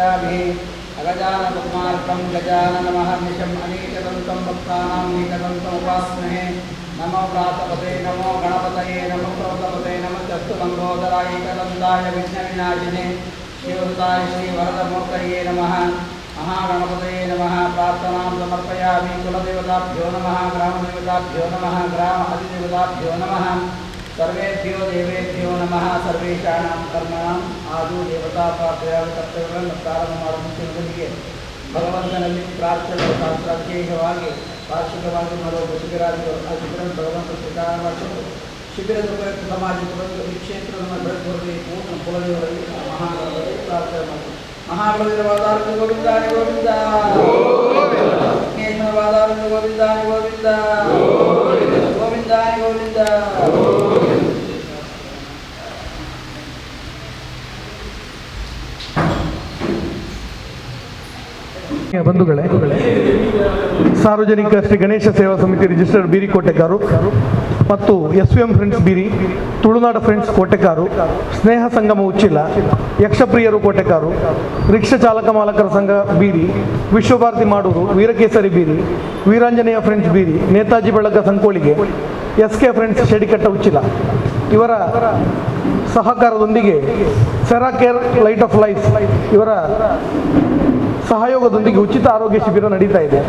समर्पयामि अगजानपद्मार्कं गजाननमहर्निशम् अनेकदन्तं भक्तानां नीकदन्तम् उपास्महे नमो व्रातपते नमो गणपतये, नमो प्रवतपते नमः चस्तुलम्बोदराय एकदन्ताय विघ्नविनाशिने। शिवसुताय श्रीवरदमूर्तये नमः। महागणपतये नमः। प्रार्थनां समर्पयामि कुलदेवताभ्यो नमः, ग्रामदेवताभ्यो नमः, ग्राम अधिदेवताभ्यो नमः। ಸರ್ವೇಭ್ಯೋ ದೇವೇಭ್ಯೋ ನಮಃ. ಸರ್ವೇಶಾಂ ಕರ್ಮಣಾಂ ಆದು ದೇವತಾ ಪ್ರಾರ್ಥನೆಯಾದ ಕರ್ತವ್ಯಗಳನ್ನು ಪ್ರಾರಂಭ ಮುಂಚಿನದೊಂದಿಗೆ ಭಗವಂತನಲ್ಲಿ ಪ್ರಾರ್ಥನೆ ಪ್ರತ್ಯೇಕವಾಗಿ ವಾರ್ಷಿಕವಾಗಿ ಮಾಡುವ ಶಿಬಿರಾದಿಗಳು ಆ ಶಿಬಿರ ಭಗವಂತ ಸ್ವೀಕಾರ ಮಾಡಿಕೊಂಡು ಶಿಬಿರದ ಉಪಯುಕ್ತ ಸಮಾಜಕ್ಕೆ ಈ ಕ್ಷೇತ್ರವನ್ನು ಬೆಳೆದುಕೊಳ್ಳಿ ಪೂರ್ಣ ಕುಲದೇವರಲ್ಲಿ ಮಹಾಗಣದಲ್ಲಿ ಪ್ರಾರ್ಥನೆ ಮಾಡಿ ಮಹಾಬಲವಿರವಾದಾರನು ಗೋವಿಂದಾನೆ ಗೋವಿಂದ ಕೇಶವವಾದಾರನು ಗೋವಿಂದಾನೆ ಗೋವಿಂದ ಗೋವಿಂದಾನೆ ಗೋವಿಂದ. ಬಂಧುಗಳೇ, ಸಾರ್ವಜನಿಕ ಶ್ರೀ ಗಣೇಶ ಸೇವಾ ಸಮಿತಿ ರಿಜಿಸ್ಟರ್ಡ್ ಬೀರಿ ಕೋಟೆಕಾರು ಮತ್ತು S V M friends Beeri, ತುಳುನಾಡ ಫ್ರೆಂಡ್ಸ್ ಕೋಟೆಕಾರು ಸ್ನೇಹ ಸಂಗಮ ಉಚ್ಚಿಲ, ಯಕ್ಷಪ್ರಿಯರು ಕೋಟೆಕಾರು ರಿಕ್ಷಾ ಚಾಲಕ ಮಾಲಕರ ಸಂಘ ಬೀರಿ, ವಿಶ್ವಭಾರತಿ ಮಾಡೂರು, ವೀರಕೇಸರಿ ಬೀರಿ, ವೀರಾಂಜನೇಯ ಫ್ರೆಂಡ್ಸ್ ಬೀರಿ, ನೇತಾಜಿ ಬೆಳಗ ಸಂಕೋಳಿಗೆ S K friends Shedikatta Uchila. ಇವರ ಸಹಕಾರದೊಂದಿಗೆ Sera care light of life ಇವರ ಸಹಯೋಗದೊಂದಿಗೆ ಉಚಿತ ಆರೋಗ್ಯ ಶಿಬಿರ ನಡೀತಾ ಇದೆ.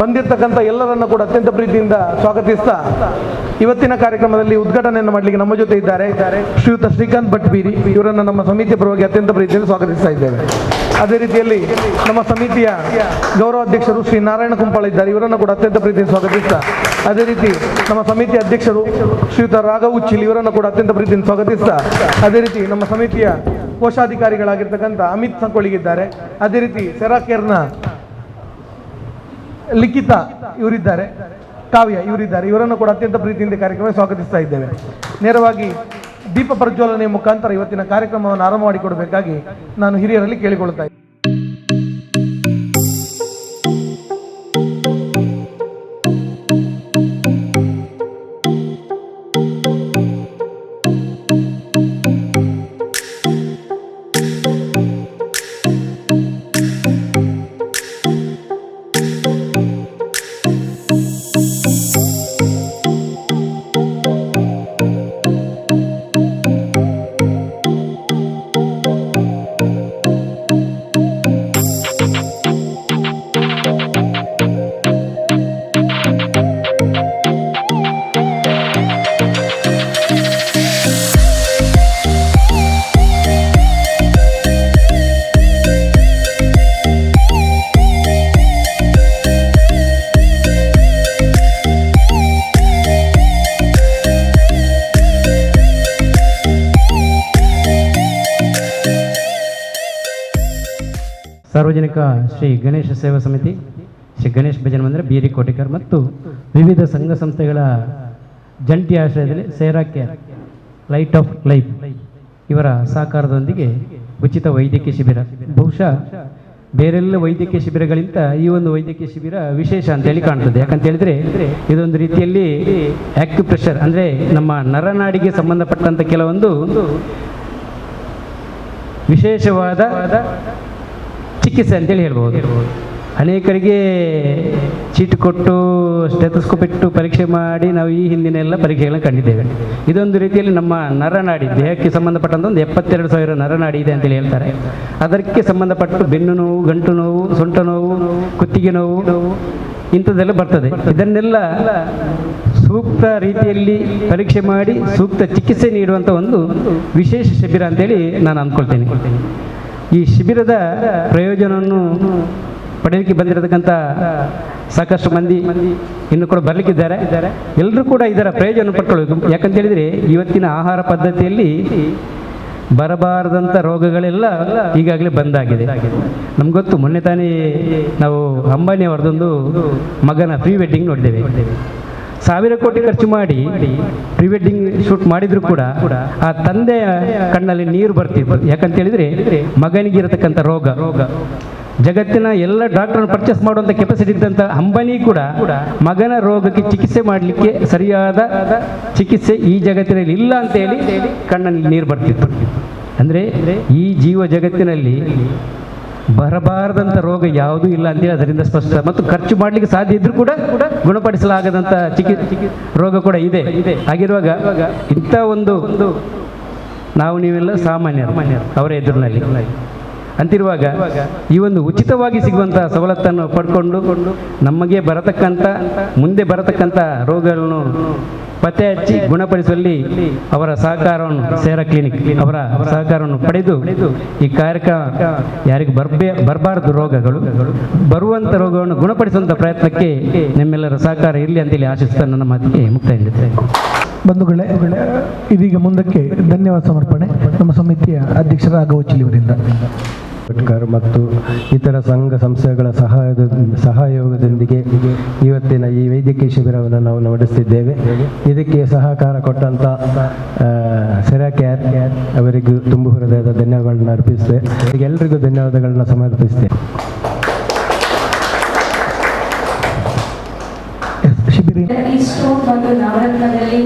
ಬಂದಿರತಕ್ಕಂಥ ಎಲ್ಲರನ್ನ ಕೂಡ ಅತ್ಯಂತ ಪ್ರೀತಿಯಿಂದ ಸ್ವಾಗತಿಸ್ತಾ ಇವತ್ತಿನ ಕಾರ್ಯಕ್ರಮದಲ್ಲಿ ಉದ್ಘಾಟನೆಯನ್ನು ಮಾಡಲಿಕ್ಕೆ ನಮ್ಮ ಜೊತೆ ಇದ್ದಾರೆ ಶ್ರೀಯುತ ಶ್ರೀಕಾಂತ್ ಭಟ್ ಬೀರಿ ಇವರನ್ನು ನಮ್ಮ ಸಮಿತಿಯ ಪರವಾಗಿ ಅತ್ಯಂತ ಪ್ರೀತಿಯಿಂದ ಸ್ವಾಗತಿಸ್ತಾ ಇದ್ದೇವೆ. ಅದೇ ರೀತಿಯಲ್ಲಿ ನಮ್ಮ ಸಮಿತಿಯ ಗೌರವಾಧ್ಯಕ್ಷರು ಶ್ರೀ ನಾರಾಯಣ ಕುಂಪಾಳ ಇದ್ದಾರೆ. ಇವರನ್ನು ಕೂಡ ಅತ್ಯಂತ ಪ್ರೀತಿಯಿಂದ ಸ್ವಾಗತಿಸ್ತಾ ಅದೇ ರೀತಿ ನಮ್ಮ ಸಮಿತಿಯ ಅಧ್ಯಕ್ಷರು ಶ್ರೀಯುತ ರಾಘವ್ ಉಚ್ಚಿಲ್ ಇವರನ್ನು ಕೂಡ ಅತ್ಯಂತ ಪ್ರೀತಿಯಿಂದ ಸ್ವಾಗತಿಸ್ತಾ ಅದೇ ರೀತಿ ನಮ್ಮ ಸಮಿತಿಯ ಕೋಶಾಧಿಕಾರಿಗಳಾಗಿರ್ತಕ್ಕಂಥ ಅಮಿತ್ ಸಂಕೋಳಿಗಿದ್ದಾರೆ ಅದೇ ರೀತಿ ಸೆರಾಕೇರ್ನ ಲಿಖಿತ ಇವರಿದ್ದಾರೆ. ಕಾವ್ಯ ಇವರಿದ್ದಾರೆ. ಇವರನ್ನು ಕೂಡ ಅತ್ಯಂತ ಪ್ರೀತಿಯಿಂದ ಕಾರ್ಯಕ್ರಮ ಸ್ವಾಗತಿಸ್ತಾ ಇದ್ದೇವೆ. ನೇರವಾಗಿ ದೀಪ ಪ್ರಜ್ವಲನೆ ಮುಖಾಂತರ ಇವತ್ತಿನ ಕಾರ್ಯಕ್ರಮವನ್ನು ಆರಂಭ ಮಾಡಿಕೊಡಬೇಕಾಗಿ ನಾನು ಹಿರಿಯರಲ್ಲಿ ಕೇಳಿಕೊಳ್ತಾ ಸಾರ್ವಜನಿಕ ಶ್ರೀ ಗಣೇಶ ಸೇವಾ ಸಮಿತಿ, ಶ್ರೀ ಗಣೇಶ್ ಭಜನ ಮಂದಿರ ಬೀರಿ ಕೋಟಿಕರ್ ಮತ್ತು ವಿವಿಧ ಸಂಘ ಸಂಸ್ಥೆಗಳ ಜಂಟಿ ಆಶ್ರಯದಲ್ಲಿ ಸೇರಾಕ್ಯ ಲೈಟ್ ಆಫ್ ಲೈಫ್ ಇವರ ಸಹಕಾರದೊಂದಿಗೆ ಉಚಿತ ವೈದ್ಯಕೀಯ ಶಿಬಿರ. ಬಹುಶಃ ಬೇರೆಲ್ಲ ವೈದ್ಯಕೀಯ ಶಿಬಿರಗಳಿಂದ ಈ ಒಂದು ವೈದ್ಯಕೀಯ ಶಿಬಿರ ವಿಶೇಷ ಅಂತ ಹೇಳಿ ಕಾಣ್ತದೆ. ಯಾಕಂತ ಹೇಳಿದ್ರೆ ಇದೊಂದು ರೀತಿಯಲ್ಲಿ ಆಕ್ಯುಪ್ರೆಷರ್ ಅಂದರೆ ನಮ್ಮ ನರನಾಡಿಗೆ ಸಂಬಂಧಪಟ್ಟಂಥ ಕೆಲವೊಂದು ವಿಶೇಷವಾದ ಚಿಕಿತ್ಸೆ ಅಂತೇಳಿ ಹೇಳ್ಬೋದು. ಅನೇಕರಿಗೆ ಚೀಟು ಕೊಟ್ಟು ಸ್ಟೆತಸ್ಕೋಪ್ ಇಟ್ಟು ಪರೀಕ್ಷೆ ಮಾಡಿ ನಾವು ಈ ಹಿಂದಿನ ಎಲ್ಲ ಪರೀಕ್ಷೆಗಳನ್ನು ಕಂಡಿದ್ದೇವೆ. ಇದೊಂದು ರೀತಿಯಲ್ಲಿ ನಮ್ಮ ನರನಾಡಿ ದೇಹಕ್ಕೆ ಸಂಬಂಧಪಟ್ಟಂತ ಒಂದು ಎಪ್ಪತ್ತೆರಡು ಸಾವಿರ ನರನಾಡಿ ಇದೆ ಅಂತೇಳಿ ಹೇಳ್ತಾರೆ. ಅದಕ್ಕೆ ಸಂಬಂಧಪಟ್ಟು ಬೆನ್ನು ನೋವು, ಗಂಟು ನೋವು, ಸೊಂಟ ನೋವು, ಕುತ್ತಿಗೆ ನೋವು ನೋವು ಇಂಥದ್ದೆಲ್ಲ ಬರ್ತದೆ. ಇದನ್ನೆಲ್ಲ ಸೂಕ್ತ ರೀತಿಯಲ್ಲಿ ಪರೀಕ್ಷೆ ಮಾಡಿ ಸೂಕ್ತ ಚಿಕಿತ್ಸೆ ನೀಡುವಂಥ ಒಂದು ವಿಶೇಷ ಶಿಬಿರ ಅಂತೇಳಿ ನಾನು ಅಂದ್ಕೊಳ್ತೇನೆ. ಈ ಶಿಬಿರದ ಪ್ರಯೋಜನವನ್ನು ಪಡೆಯಲಿಕ್ಕೆ ಬಂದಿರತಕ್ಕಂಥ ಸಾಕಷ್ಟು ಮಂದಿ ಇನ್ನು ಕೂಡ ಬರಲಿಕ್ಕಿದ್ದಾರೆ. ಎಲ್ಲರೂ ಕೂಡ ಇದರ ಪ್ರಯೋಜನ ಪಡ್ಕೊಳ್ಬೇಕು ಯಾಕಂತ ಹೇಳಿದ್ರೆ ಇವತ್ತಿನ ಆಹಾರ ಪದ್ಧತಿಯಲ್ಲಿ ಬರಬಾರದಂಥ ರೋಗಗಳೆಲ್ಲ ಈಗಾಗಲೇ ಬಂದಾಗಿದೆ. ನಮ್ಗೆ ಗೊತ್ತು, ಮೊನ್ನೆ ತಾನೇ ನಾವು ಅಂಬಾನಿ ಅವರದೊಂದು ಮಗನ ಪ್ರೀ ವೆಡ್ಡಿಂಗ್ ನೋಡಿದ್ದೇವೆ. ಸಾವಿರ ಕೋಟಿ ಖರ್ಚು ಮಾಡಿ ಪ್ರೀ ವೆಡ್ಡಿಂಗ್ ಶೂಟ್ ಮಾಡಿದ್ರು ಕೂಡ ಆ ತಂದೆಯ ಕಣ್ಣಲ್ಲಿ ನೀರು ಬರ್ತಿತ್ತು. ಯಾಕಂತ ಹೇಳಿದ್ರೆ ಮಗನಿಗೆ ಇರತಕ್ಕಂಥ ರೋಗ. ರೋಗ ಜಗತ್ತಿನ ಎಲ್ಲ ಡಾಕ್ಟರ್ ಪರ್ಚೇಸ್ ಮಾಡುವಂಥ ಕೆಪಾಸಿಟಿ ಇದ್ದಂಥ ಅಂಬಾನಿ ಕೂಡ ಮಗನ ರೋಗಕ್ಕೆ ಚಿಕಿತ್ಸೆ ಮಾಡಲಿಕ್ಕೆ ಸರಿಯಾದ ಚಿಕಿತ್ಸೆ ಈ ಜಗತ್ತಿನಲ್ಲಿ ಇಲ್ಲ ಅಂತ ಹೇಳಿ ಕಣ್ಣಲ್ಲಿ ನೀರು ಬರ್ತಿತ್ತು. ಅಂದರೆ ಈ ಜೀವ ಜಗತ್ತಿನಲ್ಲಿ ಬರಬಾರದಂಥ ರೋಗ ಯಾವುದೂ ಇಲ್ಲ ಅಂತೇಳಿ ಅದರಿಂದ ಸ್ಪಷ್ಟ. ಮತ್ತು ಖರ್ಚು ಮಾಡಲಿಕ್ಕೆ ಸಾಧ್ಯ ಇದ್ರೂ ಕೂಡ ಕೂಡ ಗುಣಪಡಿಸಲಾಗದಂಥ ಚಿಕಿ, ರೋಗ ಕೂಡ ಇದೆ. ಹಾಗಿರುವಾಗ ಇಂಥ ಒಂದು ಒಂದು ನಾವು ನೀವೆಲ್ಲ ಸಾಮಾನ್ಯ ಅವರ ಎದುರಿನಲ್ಲಿ. ಅಂತಿರುವಾಗ ಈ ಒಂದು ಉಚಿತವಾಗಿ ಸಿಗುವಂಥ ಸವಲತ್ತನ್ನು ಪಡ್ಕೊಂಡು ನಮಗೆ ಬರತಕ್ಕಂಥ ಮುಂದೆ ಬರತಕ್ಕಂಥ ರೋಗಗಳನ್ನು ಪತ್ತೆ ಹಚ್ಚಿ ಗುಣಪಡಿಸುವಲ್ಲಿ ಅವರ ಸಹಕಾರವನ್ನು ಸೇರಾ ಕ್ಲಿನಿಕ್ ಅವರ ಸಹಕಾರವನ್ನು ಪಡೆದು ಈ ಕಾರ್ಯಕ್ರಮ ಯಾರಿಗೆ ಬರ್ಬೇ ಬರಬಾರದು ರೋಗಗಳು ಬರುವಂಥ ರೋಗವನ್ನು ಗುಣಪಡಿಸುವಂಥ ಪ್ರಯತ್ನಕ್ಕೆ ನಿಮ್ಮೆಲ್ಲರ ಸಹಕಾರ ಇರಲಿ ಅಂತೇಳಿ ಆಶಿಸ್ತಾ ನನ್ನ ಮಾತಿಗೆ ಮುಕ್ತಾಯ ಬಂಧುಗಳೇ, ಇದೀಗ ಮುಂದಕ್ಕೆ ಧನ್ಯವಾದ ಸಮರ್ಪಣೆ. ನಮ್ಮ ಸಮಿತಿಯ ಅಧ್ಯಕ್ಷರ ಅವರಿಂದ ಭಟ್ಕರ್ ಮತ್ತು ಇತರ ಸಂಘ ಸಂಸ್ಥೆಗಳ ಸಹಾಯದ ಸಹಯೋಗದೊಂದಿಗೆ ಇವತ್ತಿನ ಈ ವೈದ್ಯಕೀಯ ಶಿಬಿರವನ್ನು ನಾವು ನಡೆಸ್ತಿದ್ದೇವೆ ಇದಕ್ಕೆ ಸಹಕಾರ ಕೊಟ್ಟಂತ ಸೆರಾ ಕ್ಯಾರ್ ಅವರಿಗೂ ತುಂಬು ಹೃದಯದ ಧನ್ಯವಾದಗಳನ್ನು ಅರ್ಪಿಸ್ತೇವೆ ಎಲ್ರಿಗೂ ಧನ್ಯವಾದಗಳನ್ನ ಸಮರ್ಪಿಸ್ತೇವೆ ಈ ನವರತ್ನದಲ್ಲಿ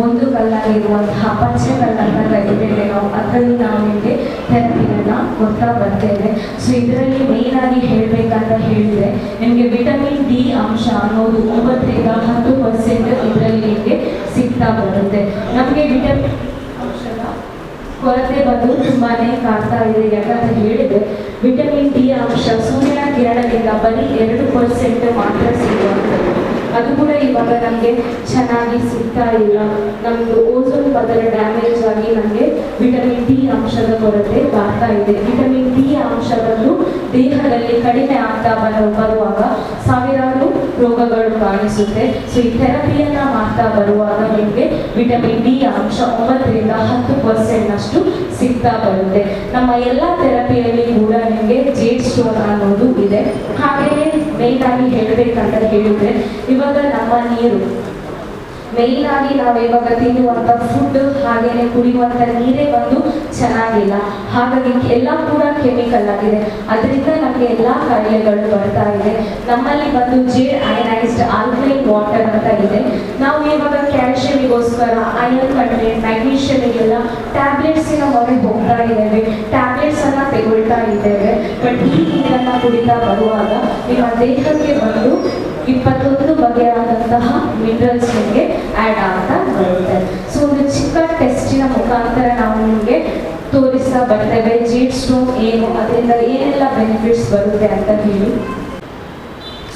ಒಂದು ಕಲ್ಲಾಗಿರುವಂತಹ ಪಚ್ಚೆ ಕಲ್ಲನ್ನ ಕರಿತೇವೆ ನಾವು ಅದರಲ್ಲಿ ನಾವು ನಿಮಗೆ ಥೆರಪಿಯನ್ನ ಕೊಡ್ತಾ ಬರ್ತೇವೆ ಸೊ ಇದರಲ್ಲಿ ಮೇನ್ ಆಗಿ ಹೇಳಬೇಕಂತ ಹೇಳಿದ್ರೆ, ನಿಮಗೆ ವಿಟಮಿನ್ ಡಿ ಅಂಶ ಅನ್ನೋದು ಒಂಬತ್ತರಿಂದ ಹತ್ತು ಪರ್ಸೆಂಟ್ ಇದರಲ್ಲಿ ನಿಮಗೆ ಸಿಗ್ತಾ ಬರುತ್ತೆ. ನಮಗೆ ವಿಟಮಿನ್ ಕೊರತೆ ಬಂದು ತುಂಬಾನೇ ಕಾಡ್ತಾ ಇದೆ. ಯಾಕಂತ ಹೇಳಿದ್ರೆ ವಿಟಮಿನ್ ಡಿ ಅಂಶ ಸೂರ್ಯನ ಕಿರಣದಿಂದ ಬರೀ ಎರಡು ಪರ್ಸೆಂಟ್ ಮಾತ್ರ ಸಿಗುವಂಥದ್ದು. ಅದು ಕೂಡ ಇವಾಗ ನಮ್ಗೆ ಚೆನ್ನಾಗಿ ಸಿಗ್ತಾ ಇಲ್ಲ. ನಮ್ದು ಓಜೋನ್ ಪದರ ಡ್ಯಾಮೇಜ್ ಆಗಿ ನಮ್ಗೆ ವಿಟಮಿನ್ ಡಿ ಅಂಶದ ಕೊರತೆ ಬರ್ತಾ ಇದೆ. ವಿಟಮಿನ್ ಡಿ ಅಂಶ ಬಂದು ದೇಹದಲ್ಲಿ ಕಡಿಮೆ ಆಗ್ತಾ ಬರೋ ಬರುವಾಗ ಸಾವಿರಾರು ರೋಗಗಳು ಕಾಣಿಸುತ್ತೆ. ಸೊ ಈ ಥೆರಪಿಯನ್ನ ಮಾಡ್ತಾ ಬರುವಾಗ ನಿಮ್ಗೆ ವಿಟಮಿನ್ ಡಿ ಅಂಶ ಒಂಬತ್ತರಿಂದ ಹತ್ತು ಪರ್ಸೆಂಟ್ ಅಷ್ಟು ಸಿಗ್ತಾ ಬರುತ್ತೆ. ನಮ್ಮ ಎಲ್ಲ ಥೆರಪಿಯಲ್ಲಿ ಕೂಡ ನಿಮಗೆ ಜೇಡ್ ಸ್ಟೋನ್ ಅನ್ನೋದು ಇದೆ. ಹಾಗೆಯೇ ಮೇನ್ ಆಗಿ ಹೇಳಬೇಕಂತ ಹೇಳಿದ್ರೆ ಇವಾಗ ನಮ್ಮ ನೀರು ಮೇನ್ ಆಗಿ ನಾವು ಇವಾಗ ತಿನ್ನುವಂಥ ಫುಡ್ ಹಾಗೇನೆ ಕುಡಿಯುವಂಥ ನೀರೇ ಬಂದು ಚೆನ್ನಾಗಿಲ್ಲ. ಹಾಗಾಗಿ ಎಲ್ಲ ಕೂಡ ಕೆಮಿಕಲ್ ಆಗಿದೆ. ಅದರಿಂದ ನಮಗೆ ಎಲ್ಲ ಕಾಯಿಲೆಗಳು ಬರ್ತಾ ಇದೆ. ನಮ್ಮಲ್ಲಿ ಬಂದು ಜೇಡ್ ಅಯನೈಸ್ಡ್ ಆಲ್ಕಲೈನ್ ವಾಟರ್ ಅಂತ ಇದೆ. ನಾವು ಇವಾಗ ಕ್ಯಾಲ್ಶಿಯಮಿಗೋಸ್ಕರ ಐರನ್ ಕಂಟೆಂಟ್ ಮ್ಯಾಗ್ನೀಷಿಯಮಿಗೆಲ್ಲ ಟ್ಯಾಬ್ಲೆಟ್ಸಿನ ಮೊರೆ ಹೋಗ್ತಾ ಇದ್ದೇವೆ. ಟ್ಯಾಬ್ಲೆಟ್ಸ್ ಅನ್ನ ತಗೊಳ್ತಾ ಇದ್ದೇವೆ. ಬಟ್ ಈ ನೀರನ್ನ ಕುಡಿತಾ ಬರುವಾಗ ನಿಮ್ಮ ದೇಹಕ್ಕೆ ಬಂದು ಇಪ್ಪತ್ತೊಂದು ಬಗೆಯಾದಂತಹ ಮಿನರಲ್ಸ್ ನಿಮಗೆ ಆ್ಯಡ್ ಆಗ್ತಾ ಬರುತ್ತೆ. ಸೊ ಒಂದು ಚಿಕ್ಕ ಟೆಸ್ಟಿನ ಮುಖಾಂತರ ನಾವು ನಿಮಗೆ ತೋರಿಸ್ತಾ ಬರ್ತೇವೆ ಜೀಟ್ ಸ್ಟೋನ್ ಏನು, ಅದರಿಂದ ಏನೆಲ್ಲ ಬೆನಿಫಿಟ್ಸ್ ಬರುತ್ತೆ ಅಂತ ಹೇಳಿ.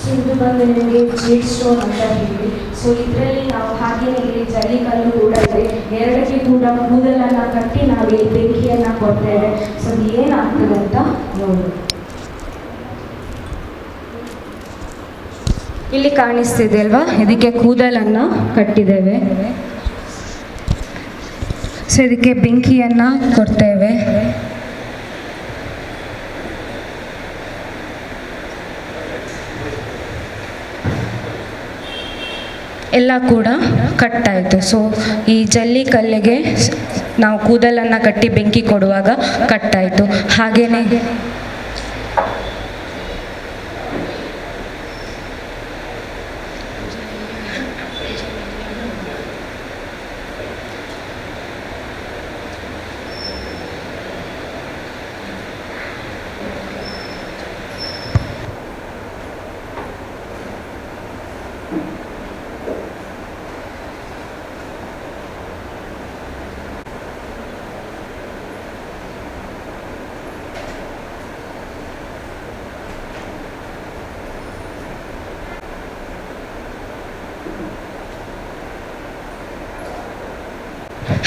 ಸೊ ಇದು ಬಂದು ನಿಮಗೆ ಜೀಟ್ ಸ್ಟೋನ್ ಅಂತ ಹೇಳಿ. ಸೊ ಇದರಲ್ಲಿ ನಾವು ಹಾಗೇನೆ ಇಲ್ಲಿ ಜಲ್ಲಿಕಲ್ಲು ಕೂಡ ಇದೆ. ಎರಡಕ್ಕೆ ಕೂಡ ಕೂದಲನ್ನು ಕಟ್ಟಿ ನಾವು ಬೆಂಕಿಯನ್ನ ಕೊಡ್ತೇವೆ. ಸೊ ಅದು ಏನಾಗ್ತದೆ ಅಂತ ನೋಡಿ. ಇಲ್ಲಿ ಕಾಣಿಸ್ತಿದೆ ಅಲ್ವಾ? ಇದಕ್ಕೆ ಕೂದಲನ್ನು ಕಟ್ಟಿದ್ದೇವೆ. ಸೊ ಇದಕ್ಕೆ ಬೆಂಕಿಯನ್ನ ಕೊಡ್ತೇವೆ. ಎಲ್ಲ ಕೂಡ ಕಟ್ಟಾಯಿತು. ಸೊ ಈ ಜಲ್ಲಿ ಕಲ್ಲಿಗೆ ನಾವು ಕೂದಲನ್ನು ಕಟ್ಟಿ ಬೆಂಕಿ ಕೊಡುವಾಗ ಕಟ್ಟಾಯಿತು. ಹಾಗೇನೆ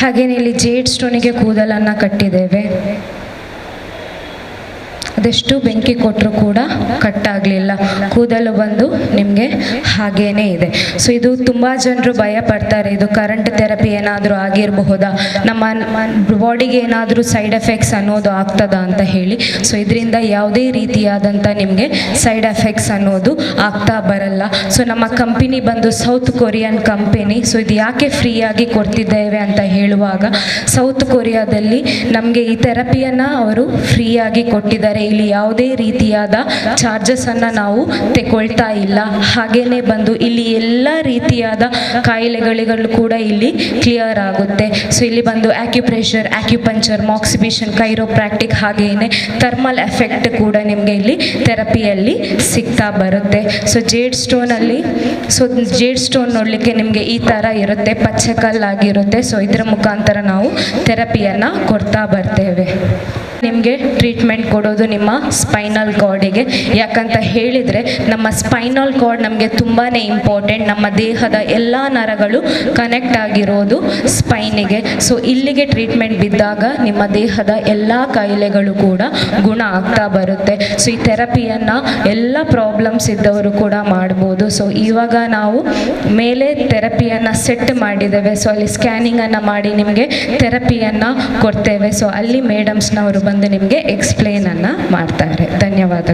ಹಾಗೇನೆ ಇಲ್ಲಿ ಜೇಡ್ ಸ್ಟೋನಿಗೆ ಕೂದಲನ್ನು ಕಟ್ಟಿದ್ದೇವೆ. ಅದೆಷ್ಟು ಬೆಂಕಿ ಕೊಟ್ಟರು ಕೂಡ ಕಟ್ಟಾಗಲಿಲ್ಲ. ಕೂದಲು ಬಂದು ನಿಮಗೆ ಹಾಗೇನೇ ಇದೆ. ಸೊ ಇದು ತುಂಬ ಜನರು ಭಯ ಪಡ್ತಾರೆ. ಇದು ಕರೆಂಟ್ ಥೆರಪಿ ಏನಾದರೂ ಆಗಿರಬಹುದಾ? ನಮ್ಮ ಬಾಡಿಗೆ ಏನಾದರೂ ಸೈಡ್ ಎಫೆಕ್ಟ್ಸ್ ಅನ್ನೋದು ಆಗ್ತದಾ ಅಂತ ಹೇಳಿ. ಸೊ ಇದರಿಂದ ಯಾವುದೇ ರೀತಿಯಾದಂಥ ನಿಮಗೆ ಸೈಡ್ ಎಫೆಕ್ಟ್ಸ್ ಅನ್ನೋದು ಆಗ್ತಾ ಬರಲ್ಲ. ಸೊ ನಮ್ಮ ಕಂಪನಿ ಬಂದು ಸೌತ್ ಕೊರಿಯನ್ ಕಂಪನಿ ಸೊ ಇದು ಯಾಕೆ ಫ್ರೀಯಾಗಿ ಕೊಡ್ತಿದ್ದೇವೆ ಅಂತ ಹೇಳುವಾಗ ಸೌತ್ ಕೊರಿಯಾದಲ್ಲಿ ನಮಗೆ ಈ ಥೆರಪಿಯನ್ನು ಅವರು ಫ್ರೀಯಾಗಿ ಕೊಟ್ಟಿದ್ದಾರೆ. ಇಲ್ಲಿ ಯಾವುದೇ ರೀತಿಯಾದ ಚಾರ್ಜಸನ್ನು ನಾವು ತೆಕೊಳ್ತಾ ಇಲ್ಲ. ಹಾಗೇನೆ ಬಂದು ಇಲ್ಲಿ ಎಲ್ಲ ರೀತಿಯಾದ ಕಾಯಿಲೆಗಳಿಗಳು ಕೂಡ ಇಲ್ಲಿ ಕ್ಲಿಯರ್ ಆಗುತ್ತೆ. ಸೊ ಇಲ್ಲಿ ಬಂದು ಆಕ್ಯುಪ್ರೆಷರ್ ಆಕ್ಯುಪಂಚರ್ ಮಾಕ್ಸಿಬಿಷನ್ ಕೈರೋಪ್ರಾಕ್ಟಿಕ್ ಹಾಗೆಯೇ ಥರ್ಮಲ್ ಎಫೆಕ್ಟ್ ಕೂಡ ನಿಮಗೆ ಇಲ್ಲಿ ಥೆರಪಿಯಲ್ಲಿ ಸಿಗ್ತಾ ಬರುತ್ತೆ. ಸೊ ಜೇಡ್ ಸ್ಟೋನಲ್ಲಿ ಸೊ ಜೇಡ್ ಸ್ಟೋನ್ ನೋಡಲಿಕ್ಕೆ ನಿಮಗೆ ಈ ಥರ ಇರುತ್ತೆ. ಪಚ್ಚೆ ಕಲ್ಲಾಗಿರುತ್ತೆ ಸೊ ಇದರ ಮುಖಾಂತರ ನಾವು ಥೆರಪಿಯನ್ನು ಕೊಡ್ತಾ ಬರ್ತೇವೆ. ನಿಮಗೆ ಟ್ರೀಟ್ಮೆಂಟ್ ಕೊಡೋದು ನಿಮ್ಮ ಸ್ಪೈನಲ್ ಕಾರ್ಡಿಗೆ ಯಾಕಂತ ಹೇಳಿದರೆ ನಮ್ಮ ಸ್ಪೈನಲ್ ಕಾರ್ಡ್ ನಮಗೆ ತುಂಬಾ ಇಂಪಾರ್ಟೆಂಟ್ ನಮ್ಮ ದೇಹದ ಎಲ್ಲ ನರಗಳು ಕನೆಕ್ಟ್ ಆಗಿರೋದು ಸ್ಪೈನಿಗೆ ಸೊ ಇಲ್ಲಿಗೆ ಟ್ರೀಟ್ಮೆಂಟ್ ಬಿದ್ದಾಗ ನಿಮ್ಮ ದೇಹದ ಎಲ್ಲ ಕಾಯಿಲೆಗಳು ಕೂಡ ಗುಣ ಆಗ್ತಾ ಬರುತ್ತೆ. ಸೊ ಈ ಥೆರಪಿಯನ್ನು ಎಲ್ಲ ಪ್ರಾಬ್ಲಮ್ಸ್ ಇದ್ದವರು ಕೂಡ ಮಾಡ್ಬೋದು. ಸೊ ಇವಾಗ ನಾವು ಮೇಲೆ ಥೆರಪಿಯನ್ನು ಸೆಟ್ ಮಾಡಿದ್ದೇವೆ. ಸೊ ಅಲ್ಲಿ ಸ್ಕ್ಯಾನಿಂಗನ್ನು ಮಾಡಿ ನಿಮಗೆ ಥೆರಪಿಯನ್ನು ಕೊಡ್ತೇವೆ. ಸೊ ಅಲ್ಲಿ ಮೇಡಮ್ಸ್ನವರು ಬಂದು ನಿಮಗೆ ಎಕ್ಸ್ಪ್ಲೇನನ್ನು ಮಾಡ್ತಾರೆ. ಧನ್ಯವಾದ